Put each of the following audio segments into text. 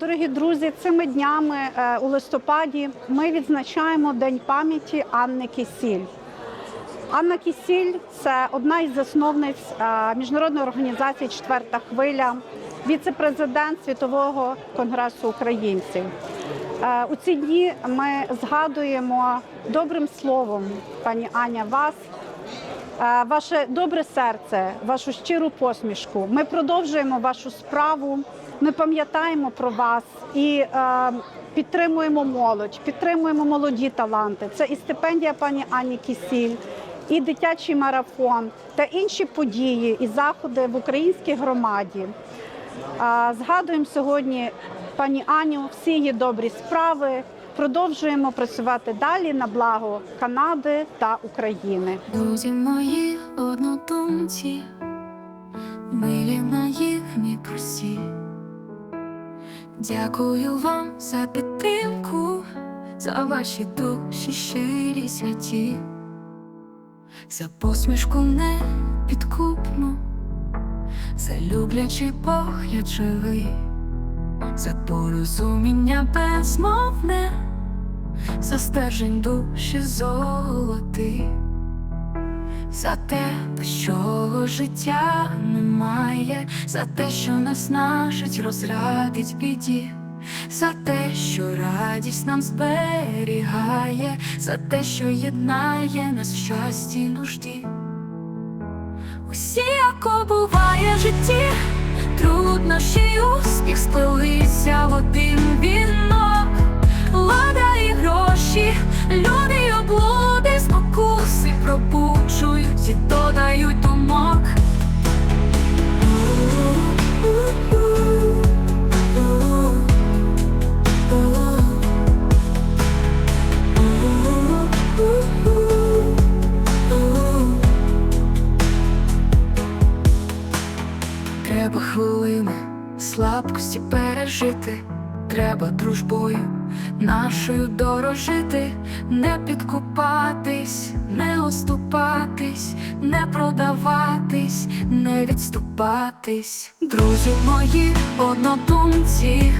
Дорогі друзі, цими днями е, у листопаді ми відзначаємо День пам'яті Анни Кісіль. Анна Кісіль це одна із засновниць е, міжнародної організації Четверта хвиля, віце-президент Світового конгресу українців. Е, У ці дні ми згадуємо добрим словом, пані Аня, вас, ваше добре серце, вашу щиру посмішку. Ми продовжуємо вашу справу. Ми пам'ятаємо про вас і е, підтримуємо молодь, підтримуємо молоді таланти. Це і стипендія пані Ані Кісіль, і дитячий марафон та інші події і заходи в українській громаді. Е, Згадуємо сьогодні пані Аню, всі її добрі справи. Продовжуємо працювати далі на благо Канади та України. Друзі мої однодумці, милі наївні прості. Дякую вам за підтримку, за ваші душі щирі святі, за посмішку не підкупну, за люблячий погляд живий, за порозуміння безмовне, за стержень душі золотий. За те, чого життя немає, за те, що нас нажить, розрадить біді, за те, що радість нам зберігає, за те, що єднає нас в щасті нужді. Усі, яко буває в житті, труднощі й успіх сплелися в один вінок, лада і гроші, люди й облуди, спокуси пробуджують і додають думок. Треба хвилини слабкості пережити, треба дружбою нашою дорожити, не підкупатись, не оступатись, не продаватись, не відступатись. Друзі мої однодумці,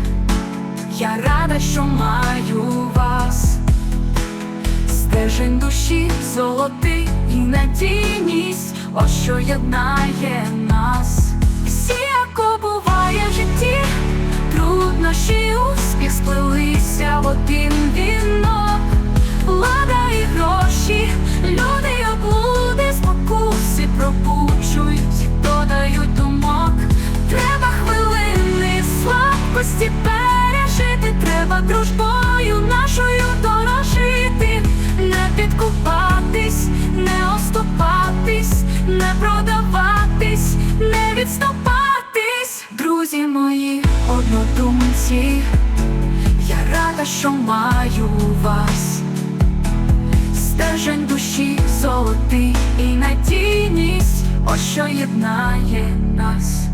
я рада, що маю вас. Стежень душі золотий і надійність, ось що єднає нас. Мої однодумці, я рада, що маю вас. стежень душі золотий і надійність, ось що єднає нас.